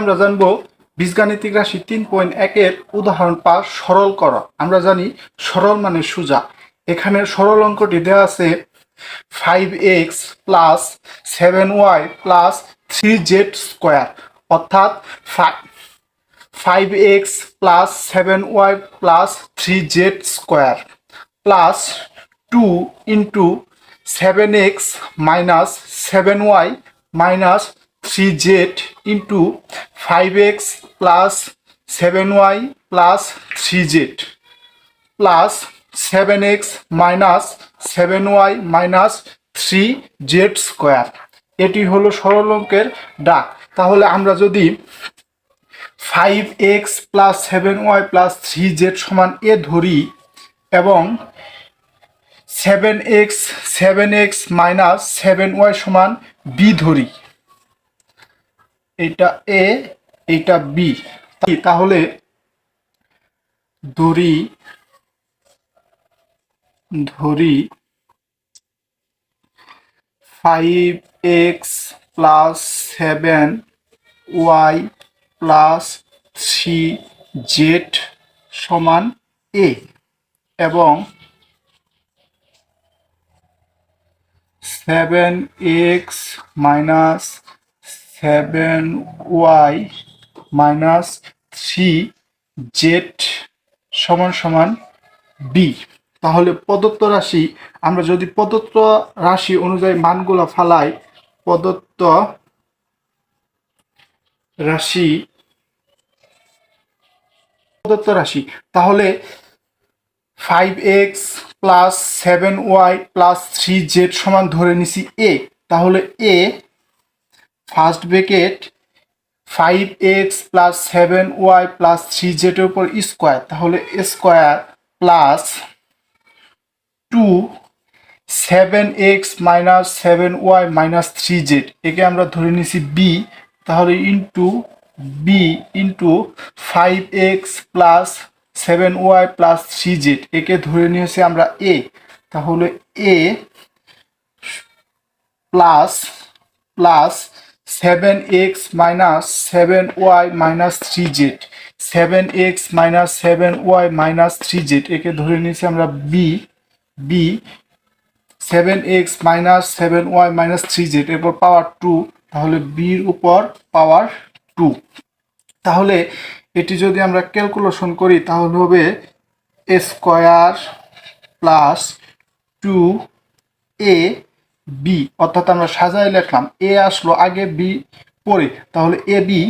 আমরা জানব বীজগাণিতিক রাশি তিন পয়েন্ট একের উদাহরণ পাঁচ সরল করা। আমরা জানি সরল মানে সোজা। এখানে সরল অঙ্কটি দেওয়া আছে five x plus seven y plus three z square অর্থাৎ five x plus seven y plus three z square plus two into seven x minus seven y minus three z into five x plus seven y plus three z plus seven x minus seven y minus three z square এটি হলো সরল অঙ্কের ডাক। তাহলে আমরা যদি five x plus seven y plus three z সমান এ ধরি এবং seven x seven x minus seven y সমান বি ধরি। এটা এ এটা বি তাহলে ধরি ধরি five x plus seven y plus three z সমান এ এবং seven x minus seven y minus three z সমান সমান বি তাহলে প্রদত্ত রাশি, আমরা যদি প্রদত্ত রাশি অনুযায়ী মানগুলো ফালাই, প্রদত্ত রাশি প্রদত্ত রাশি, তাহলে five x plus seven y plus three z সমান ধরে নিছি এ তাহলে a first bracket five x plus seven y plus three জেডের উপর স্কোয়ার, তাহলে square plus two seven x minus seven y minus three z, একে আমরা ধরে নিছি বি তাহলে into b into five x plus seven y plus three z একে ধরে নিয়েছি আমরা এ তাহলে a plus plus seven x minus seven y minus three z seven x minus seven y minus three z একে ধরে নিয়েছি আমরা b b seven x minus seven y minus three z এরপর পাওয়ার টু তাহলে বির উপর পাওয়ার two তাহলে এটি যদি আমরা ক্যালকুলেশন করি, তাহলে হবে square plus two a b অর্থাৎ আমরা সাজায় লেখলাম এ আসলো আগে বি পরে। তাহলে এ বি